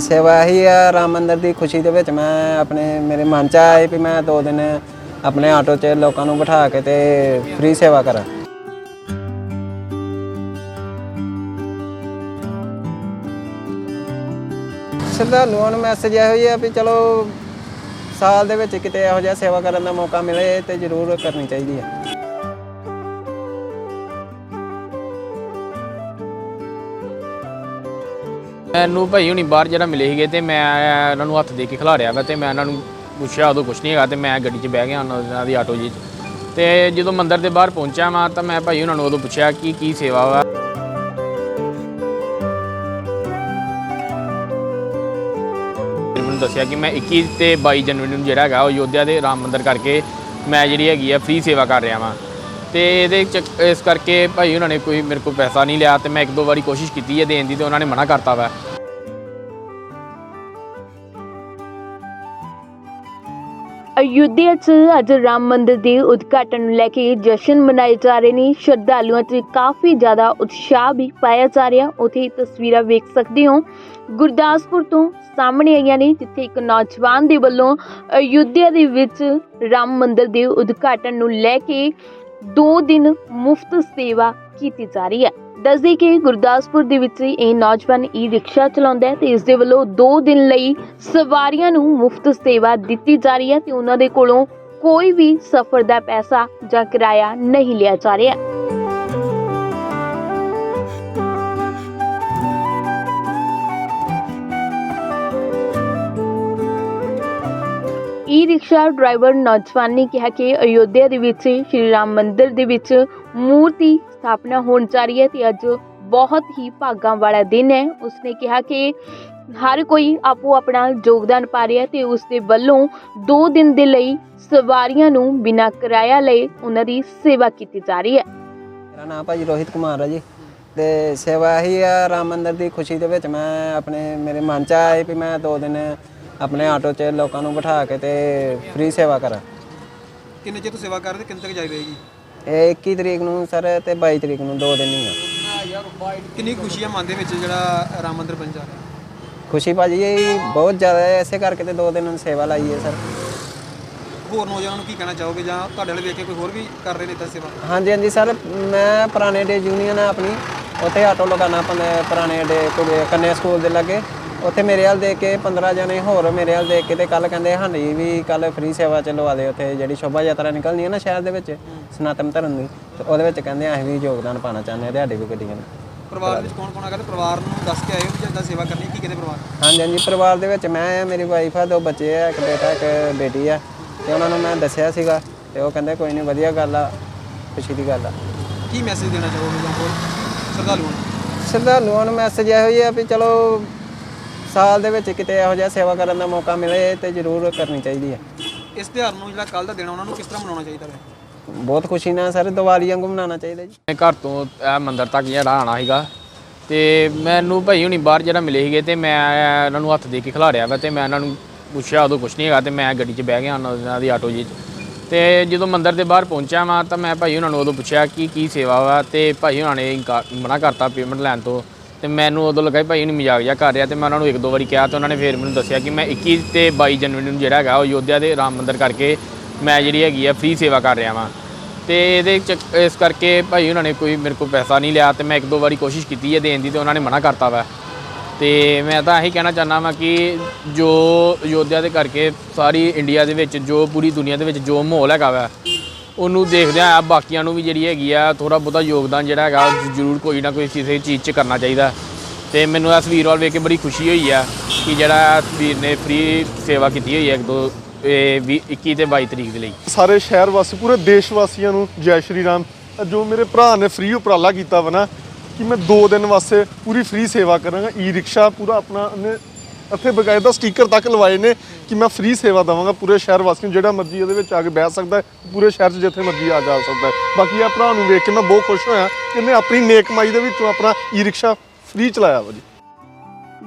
ਸੇਵਾ ਹੀ ਆ, ਰਾਮ ਮੰਦਰ ਦੀ ਖੁਸ਼ੀ ਦੇ ਵਿੱਚ ਮੈਂ ਆਪਣੇ, ਮੇਰੇ ਮਨ ਚ ਆਇਆ ਵੀ ਮੈਂ ਦੋ ਦਿਨ ਆਪਣੇ ਆਟੋ 'ਚ ਲੋਕਾਂ ਨੂੰ ਬਿਠਾ ਕੇ ਤੇ ਫ੍ਰੀ ਸੇਵਾ ਕਰਾਂ। ਸ਼ਰਧਾਲੂਆਂ ਨੂੰ ਮੈਸੇਜ ਇਹੋ ਹੀ ਆ ਵੀ ਚਲੋ, ਸਾਲ ਦੇ ਵਿੱਚ ਕਿਤੇ ਇਹੋ ਜਿਹਾ ਸੇਵਾ ਕਰਨ ਦਾ ਮੌਕਾ ਮਿਲੇ ਤੇ ਜ਼ਰੂਰ ਕਰਨੀ ਚਾਹੀਦੀ ਹੈ ਮੈਨੂੰ ਭਾਈ ਹੁਣੀ ਬਾਹਰ ਜਿਹੜਾ ਮਿਲੇ ਸੀਗੇ ਤੇ ਮੈਂ ਉਹਨਾਂ ਨੂੰ ਹੱਥ ਦੇ ਕੇ ਖਿਲਾਰਿਆ ਵਾ ਤੇ ਮੈਂ ਉਹਨਾਂ ਨੂੰ ਪੁੱਛਿਆ ਉਦੋਂ ਕੁਛ ਨਹੀਂ ਹੈਗਾ ਤੇ ਮੈਂ ਗੱਡੀ 'ਚ ਬਹਿ ਗਿਆ ਉਹਨਾਂ ਦੀ ਆਟੋ ਜੀ 'ਚ। ਤੇ ਜਦੋਂ ਮੰਦਿਰ ਦੇ ਬਾਹਰ ਪਹੁੰਚਿਆ ਮੈਂ ਤਾਂ ਮੈਂ ਭਾਈ ਉਹਨਾਂ ਨੂੰ ਉਦੋਂ ਪੁੱਛਿਆ ਕਿ ਕੀ ਸੇਵਾ ਵਾ। ਮੈਨੂੰ ਦੱਸਿਆ ਕਿ ਮੈਂ 21 ਤੇ 22 ਜਨਵਰੀ ਨੂੰ ਜਿਹੜਾ ਹੈਗਾ ਉਹ ਯੋਧਿਆ ਦੇ ਰਾਮ ਮੰਦਿਰ ਕਰਕੇ ਮੈਂ ਜਿਹੜੀ ਹੈਗੀ ਆ ਫ੍ਰੀ ਸੇਵਾ ਕਰ ਰਿਹਾ ਵਾਂ। ਤੇ ਇਹਦੇ ਚ ਇਸ ਕਰਕੇ ਭਾਈ ਉਹਨਾਂ ਨੇ ਕੋਈ ਮੇਰੇ ਕੋਲ ਪੈਸਾ ਨਹੀਂ ਲਿਆ ਤੇ ਮੈਂ ਇੱਕ ਦੋ ਵਾਰੀ ਕੋਸ਼ਿਸ਼ ਕੀਤੀ ਹੈ ਦੇਣ ਦੀ ਤੇ ਉਹਨਾਂ ਨੇ ਮਨਾ ਕਰਤਾ ਵਾ। ਅਯੁੱਧਿਆ 'ਚ ਅੱਜ ਰਾਮ ਮੰਦਿਰ ਦੇ ਉਦਘਾਟਨ ਨੂੰ ਲੈ ਕੇ ਜਸ਼ਨ ਮਨਾਏ ਜਾ ਰਹੇ ਨੇ। ਸ਼ਰਧਾਲੂਆਂ 'ਚ ਕਾਫੀ ਜ਼ਿਆਦਾ ਉਤਸ਼ਾਹ ਵੀ ਪਾਇਆ ਜਾ ਰਿਹਾ। ਉੱਥੇ ਤਸਵੀਰਾਂ ਵੇਖ ਸਕਦੇ ਹੋ। ਗੁਰਦਾਸਪੁਰ ਤੋਂ ਸਾਹਮਣੇ ਆਈਆਂ ਨੇ, ਜਿੱਥੇ ਇੱਕ ਨੌਜਵਾਨ ਦੇ ਵੱਲੋਂ ਅਯੁੱਧਿਆ ਦੇ ਵਿੱਚ ਰਾਮ ਮੰਦਿਰ ਦੇ ਉਦਘਾਟਨ ਨੂੰ ਲੈ ਕੇ 2 ਦਿਨ ਮੁਫਤ ਸੇਵਾ ਕੀਤੀ ਜਾ ਰਹੀ ਹੈ। ਦੱਸਦੇ ਕਿ ਗੁਰਦਾਸਪੁਰ ਦੇ ਵਿੱਚ ਇਹ ਨੌਜਵਾਨ ਈ ਰਿਕਸ਼ਾ ਚਲਾਉਂਦਾ ਹੈ ਤੇ ਇਸ ਦੇ ਵੱਲੋਂ 2 ਦਿਨ ਲਈ ਸਵਾਰੀਆਂ ਨੂੰ ਮੁਫਤ ਸੇਵਾ ਦਿੱਤੀ ਜਾ ਰਹੀ ਹੈ ਤੇ ਉਹਨਾਂ ਦੇ ਕੋਲੋਂ ਕੋਈ ਵੀ ਸਫ਼ਰ ਦਾ ਪੈਸਾ ਜਾਂ ਕਿਰਾਇਆ ਨਹੀਂ ਲਿਆ ਜਾ ਰਿਹਾ। ਈ ਰਿਕਸ਼ਾ ਡਰਾਈਵਰ ਨੌਜਵਾਨ ਨੇ ਕਿਹਾ ਕਿ ਅਯੋਧਿਆ ਦੇ ਵਿੱਚ, ਸ਼੍ਰੀ ਰਾਮ ਮੰਦਿਰ ਦੇ ਵਿੱਚ ਮੂਰਤੀ ਸਥਾਪਨਾ ਹੋਣ ਜਾ ਰਹੀ ਹੈ ਤੇ ਅੱਜ ਬਹੁਤ ਹੀ ਭਾਗਾਂ ਵਾਲਾ ਦਿਨ ਹੈ। ਉਸਨੇ ਕਿਹਾ ਕਿ ਹਰ ਕੋਈ ਆਪੋ ਆਪਣਾ ਯੋਗਦਾਨ ਪਾ ਰਿਹਾ ਤੇ ਉਸ ਦੇ ਵੱਲੋਂ 2 ਦਿਨ ਦੇ ਲਈ ਸਵਾਰੀਆਂ ਨੂੰ ਬਿਨਾਂ ਕਿਰਾਇਆ ਲਏ ਉਹਨਾਂ ਦੀ ਸੇਵਾ ਕੀਤੀ ਜਾ ਰਹੀ ਹੈ। ਮੇਰਾ ਨਾਮ ਭਾਜੀ ਰੋਹਿਤ ਕੁਮਾਰ ਹੈ ਜੀ ਤੇ ਸੇਵਾ ਹੀ ਆ, ਰਾਮ ਮੰਦਿਰ ਦੀ ਖੁਸ਼ੀ ਦੇ ਵਿੱਚ ਮੈਂ ਆਪਣੇ, ਮੇਰੇ ਮਨ ਚ ਆਇਆ ਵੀ ਮੈਂ ਦੋ ਦਿਨ ਆਪਣੇ ਆਟੋ 'ਚ ਲੋਕਾਂ ਨੂੰ ਬਿਠਾ ਕੇ ਤੇ ਫ੍ਰੀ ਸੇਵਾ ਕਰਾਂ। ਕਿੰਨੇ ਚਿਰ ਤੋਂ ਸੇਵਾ ਕਰਦੇ ਕਿੰਨੇ ਤੱਕ ਜਾਰੀ ਰਹੇਗੀ? ਇਹ 21 ਤਰੀਕ ਨੂੰ ਸਰ ਤੇ 22 ਤਰੀਕ ਨੂੰ ਦੋ ਦਿਨ ਹੀ ਆ। ਕਿੰਨੀ ਖੁਸ਼ੀ ਆ ਮਨ ਦੇ ਵਿੱਚ ਜਿਹੜਾ ਰਾਮ ਮੰਦਿਰ ਬਣ ਜਾ ਰਿਹਾ? ਖੁਸ਼ੀ ਭਾਜੀ ਇਹ ਬਹੁਤ ਜ਼ਿਆਦਾ ਹੈ ਇਸੇ ਕਰਕੇ ਤੇ ਦੋ ਦਿਨ ਸੇਵਾ ਲਾਈ ਹੈ ਸਰ। ਹੋਰ ਨੌਜਵਾਨਾਂ ਨੂੰ ਕੀ ਕਹਿਣਾ ਚਾਹੋਗੇ ਜਾਂ ਤੁਹਾਡੇ ਵਾਲੇ ਵੇਖ ਕੇ ਕੋਈ ਹੋਰ ਵੀ ਕਰ ਰਹੇ ਨੇ ਤਾਂ ਸੇਵਾ? ਹਾਂਜੀ ਹਾਂਜੀ ਸਰ ਮੈਂ ਪੁਰਾਣੇ ਡੇ ਯੂਨੀਅਨ ਆ ਆਪਣੀ ਉੱਥੇ ਆਟੋ ਲਗਾਉਣਾ ਆਪਣੇ ਪੁਰਾਣੇ ਡੇ ਕੰਨਿਆ ਸਕੂਲ ਦੇ ਲਾਗੇ। ਉੱਥੇ ਮੇਰੇ ਹਾਲ ਦੇਖ ਕੇ 15 ਜਣੇ ਹੋਰ ਮੇਰੇ ਹਾਲ ਦੇਖ ਕੇ ਤੇ ਕੱਲ ਕਹਿੰਦੇ ਹਾਂਜੀ ਵੀ ਕੱਲ ਫ੍ਰੀ ਸੇਵਾ ਚ ਲਵਾ ਦੇ ਉੱਥੇ ਜਿਹੜੀ ਸ਼ੋਭਾ ਯਾਤਰਾ ਨਿਕਲਣੀ ਹੈ ਨਾ ਸ਼ਹਿਰ ਦੇ ਵਿੱਚ ਸਨਾਤਨ ਧਰਮ ਦੀ। ਤੇ ਉਹਦੇ ਵਿੱਚ ਕਹਿੰਦੇ ਅਸੀਂ ਵੀ ਯੋਗਦਾਨ ਪਾਣਾ ਚਾਹੁੰਦੇ ਹਾਂ ਤੁਹਾਡੀ ਵੀ ਗੱਡੀਆਂ ਨੂੰ ਪਰਿਵਾਰ ਵਿੱਚ ਕੌਣ ਕੌਣ ਆ ਕਹਿੰਦੇ ਪਰਿਵਾਰ ਨੂੰ ਦੱਸ ਕੇ ਆਏ ਹੋ ਜਿੱਦਾਂ ਸੇਵਾ ਕਰਨੀ ਕੀ ਕਹਿੰਦੇ ਪਰਿਵਾਰ? ਹਾਂਜੀ ਹਾਂਜੀ ਪਰਿਵਾਰ ਦੇ ਵਿੱਚ ਮੈਂ ਆ ਮੇਰੀ ਵਾਈਫ ਆ ਦੋ ਬੱਚੇ ਆ ਇੱਕ ਬੇਟਾ ਇੱਕ ਬੇਟੀ ਆ। ਤੇ ਉਹਨਾਂ ਨੂੰ ਮੈਂ ਦੱਸਿਆ ਸੀਗਾ ਤੇ ਉਹ ਕਹਿੰਦੇ ਕੋਈ ਨਹੀਂ ਵਧੀਆ ਗੱਲ ਆ ਖੁਸ਼ੀ ਦੀ ਗੱਲ ਆ। ਕੀ ਮੈਸੇਜ ਦੇਣਾ ਚਾਹੋਗੇ ਜਾਂ ਹੋਰ ਸ਼ਰਧਾਲੂਆਂ ਨੂੰ? ਸ਼ਰਧਾਲੂਆਂ ਨੂੰ ਮੈਸੇਜ ਇਹੋ ਹੀ ਆ ਵੀ ਚਲੋ ਸਾਲ ਦੇ ਵਿੱਚ ਕਿਤੇ ਇਹੋ ਜਿਹਾ ਸੇਵਾ ਕਰਨ ਦਾ ਮੌਕਾ ਮਿਲੇ ਤੇ ਜ਼ਰੂਰ ਕਰਨੀ ਚਾਹੀਦੀ ਹੈ। ਇਸ ਤਿਉਹਾਰ ਨੂੰ ਜਿਹੜਾ ਕੱਲ ਦਾ ਦਿਨ ਉਹਨਾਂ ਨੂੰ ਕਿਸ ਤਰ੍ਹਾਂ ਮਨਾਉਣਾ ਚਾਹੀਦਾ ਹੈ ਬਹੁਤ ਖੁਸ਼ੀ ਨਾਲ ਸਰ ਦੀਵਾਲੀ ਵਾਂਗੂ ਮਨਾਉਣਾ ਚਾਹੀਦਾ ਜੀ। ਮੈਂ ਘਰ ਤੋਂ ਇਹ ਮੰਦਿਰ ਤੱਕ ਜਿਹੜਾ ਆਣਾ ਸੀਗਾ ਤੇ ਮੈਨੂੰ ਭਾਈ ਹੁਣੀ ਬਾਹਰ ਜਿਹੜਾ ਮਿਲੇ ਸੀਗੇ ਤੇ ਮੈਂ ਉਹਨਾਂ ਨੂੰ ਹੱਥ ਦੇ ਕੇ ਖਿਲਾਰਿਆ ਵਾ ਤੇ ਮੈਂ ਉਹਨਾਂ ਨੂੰ ਪੁੱਛਿਆ ਉਦੋਂ ਕੁਛ ਨਹੀਂ ਹੈਗਾ ਤੇ ਮੈਂ ਗੱਡੀ 'ਚ ਬਹਿ ਗਿਆ ਉਹਨਾਂ ਦੀ ਆਟੋ ਜੀ 'ਚ। ਤੇ ਜਦੋਂ ਮੰਦਿਰ ਦੇ ਬਾਹਰ ਪਹੁੰਚਿਆ ਮੈਂ ਤਾਂ ਮੈਂ ਭਾਈ ਉਹਨਾਂ ਨੂੰ ਉਦੋਂ ਪੁੱਛਿਆ ਕਿ ਕੀ ਸੇਵਾ ਵਾ ਤੇ ਭਾਈ ਉਹਨਾਂ ਨੇ ਮਨਾ ਕਰਤਾ ਪੇਮੈਂਟ ਲੈਣ ਤੋਂ ਤੇ ਮੈਨੂੰ ਉਦੋਂ ਲੱਗਾ ਵੀ ਭਾਈ ਹੁਣੀ ਮਜ਼ਾਕ ਜਿਹਾ ਕਰ ਰਿਹਾ ਤੇ ਮੈਂ ਉਹਨਾਂ ਨੂੰ ਇੱਕ ਦੋ ਵਾਰੀ ਕਿਹਾ ਤੇ ਉਹਨਾਂ ਨੇ ਫੇਰ ਮੈਨੂੰ ਦੱਸਿਆ ਕਿ ਮੈਂ 21 ਤੇ 22 ਜਨਵਰੀ ਨੂੰ ਜਿਹੜਾ ਹੈਗਾ ਉਹ ਅਯੋਧਿਆ ਦੇ ਰਾਮ ਮੰਦਿਰ ਕਰਕੇ ਮੈਂ ਜਿਹੜੀ ਹੈਗੀ ਆ ਫ੍ਰੀ ਸੇਵਾ ਕਰ ਰਿਹਾ ਵਾਂ। ਤੇ ਇਹਦੇ ਚ ਇਸ ਕਰਕੇ ਭਾਈ ਉਹਨਾਂ ਨੇ ਕੋਈ ਮੇਰੇ ਕੋਲ ਪੈਸਾ ਨਹੀਂ ਲਿਆ ਤੇ ਮੈਂ ਇੱਕ ਦੋ ਵਾਰੀ ਕੋਸ਼ਿਸ਼ ਕੀਤੀ ਹੈ ਦੇਣ ਦੀ ਤੇ ਉਹਨਾਂ ਨੇ ਮਨਾ ਕਰਤਾ ਵਾ। ਤੇ ਮੈਂ ਤਾਂ ਇਹੀ ਕਹਿਣਾ ਚਾਹੁੰਦਾ ਵਾਂ ਕਿ ਜੋ ਅਯੋਧਿਆ ਦੇ ਕਰਕੇ ਸਾਰੀ ਇੰਡੀਆ ਦੇ ਵਿੱਚ ਜੋ ਪੂਰੀ ਦੁਨੀਆ ਦੇ ਵਿੱਚ ਜੋ ਮਾਹੌਲ ਹੈਗਾ ਵਾ ਉਹਨੂੰ ਦੇਖਦਿਆਂ ਆ ਬਾਕੀਆਂ ਨੂੰ ਵੀ ਜਿਹੜੀ ਹੈਗੀ ਆ ਥੋੜਾ ਬਹੁਤਾ ਯੋਗਦਾਨ ਜਿਹੜਾ ਹੈਗਾ ਜ਼ਰੂਰ ਕੋਈ ਨਾ ਕੋਈ ਕਿਸੇ ਚੀਜ਼ 'ਚ ਕਰਨਾ ਚਾਹੀਦਾ। ਤੇ ਮੈਨੂੰ ਇਸ ਵੀਰ ਵੱਲ ਵੇਖ ਕੇ ਬੜੀ ਖੁਸ਼ੀ ਹੋਈ ਆ ਕਿ ਜਿਹੜਾ ਇਸ ਵੀਰ ਨੇ ਫ੍ਰੀ ਸੇਵਾ ਕੀਤੀ ਹੋਈ ਹੈ ਇੱਕ ਦੋ, ਇਹ ਵੀਹ- 21 ਤੇ 22 ਤਰੀਕ ਦੇ ਲਈ। ਸਾਰੇ ਸ਼ਹਿਰ ਵਾਸੀ, ਪੂਰੇ ਦੇਸ਼ ਵਾਸੀਆਂ ਨੂੰ ਜੈ ਸ਼੍ਰੀ ਰਾਮ। ਜੋ ਮੇਰੇ ਭਰਾ ਨੇ ਫ੍ਰੀ ਉਪਰਾਲਾ ਕੀਤਾ ਵਾ ਨਾ, ਕਿ ਮੈਂ 2 ਦਿਨ ਵਾਸਤੇ ਪੂਰੀ ਫ੍ਰੀ ਸੇਵਾ ਕਰਾਂਗਾ ਈ ਰਿਕਸ਼ਾ ਪੂਰਾ ਆਪਣਾ ਇੱਥੇ ਬਕਾਇਦਾ ਸਟicker ਤੱਕ ਲਵਾਏ ਨੇ ਕਿ ਮੈਂ ਫ੍ਰੀ ਸੇਵਾ ਦਵਾਂਗਾ ਪੂਰੇ ਸ਼ਹਿਰ ਵਾਸੀਆਂ ਨੂੰ, ਜਿਹੜਾ ਮਰਜ਼ੀ ਇਹਦੇ ਵਿੱਚ ਆ ਕੇ ਬਹਿ ਸਕਦਾ ਹੈ, ਪੂਰੇ ਸ਼ਹਿਰ 'ਚ ਜਿੱਥੇ ਮਰਜ਼ੀ ਆ ਜਾ ਸਕਦਾ ਹੈ। ਬਾਕੀ ਆ ਭਰਾ ਨੂੰ ਵੇਖ ਕੇ ਮੈਂ ਬਹੁਤ ਖੁਸ਼ ਹੋਇਆ ਕਿ ਇਹਨੇ ਆਪਣੀ ਨੇਕ ਕਮਾਈ ਦੇ ਵਿੱਚੋਂ ਆਪਣਾ ਈ ਰਿਕਸ਼ਾ ਫ੍ਰੀ ਚਲਾਇਆ ਵਾ ਜੀ।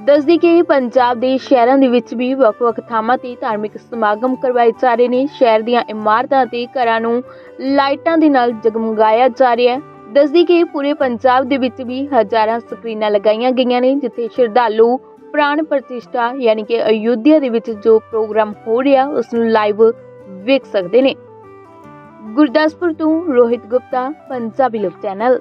ਦੱਸਦੀ ਕਿ ਪੰਜਾਬ ਦੇ ਸ਼ਹਿਰਾਂ ਦੇ ਵਿੱਚ ਵੀ ਵੱਖ-ਵੱਖ ਥਾਵਾਂ ਤੇ ਧਾਰਮਿਕ ਸਮਾਗਮ ਕਰਵਾਏ ਜਾ ਰਹੇ ਨੇ। ਸ਼ਹਿਰ ਦੀਆਂ ਇਮਾਰਤਾਂ ਤੇ ਘਰਾਂ ਨੂੰ ਲਾਈਟਾਂ ਦੇ ਨਾਲ ਜਗਮਗਾਇਆ ਜਾ ਰਿਹਾ ਹੈ। ਦੱਸਦੀ ਕਿ ਪੂਰੇ ਪੰਜਾਬ ਦੇ ਵਿੱਚ ਵੀ ਹਜ਼ਾਰਾਂ ਸਕਰੀਨਾਂ ਲਗਾਈਆਂ ਗਈਆਂ ਨੇ, ਜਿੱਥੇ ਸ਼ਰਧਾਲੂ ਪ੍ਰਾਣ ਪ੍ਰਤਿਸ਼ਠਾ ਯਾਨੀ ਕਿ ਅਯੁੱਧਿਆ ਦੇ ਵਿੱਚ ਜੋ ਪ੍ਰੋਗਰਾਮ ਹੋ ਰਿਹਾ ਉਸ ਨੂੰ ਲਾਈਵ ਵੇਖ ਸਕਦੇ ਨੇ। ਗੁਰਦਾਸਪੁਰ ਤੋਂ ਰੋਹਿਤ ਗੁਪਤਾ, ਪੰਜਾਬੀ ਲੋਕ ਚੈਨਲ।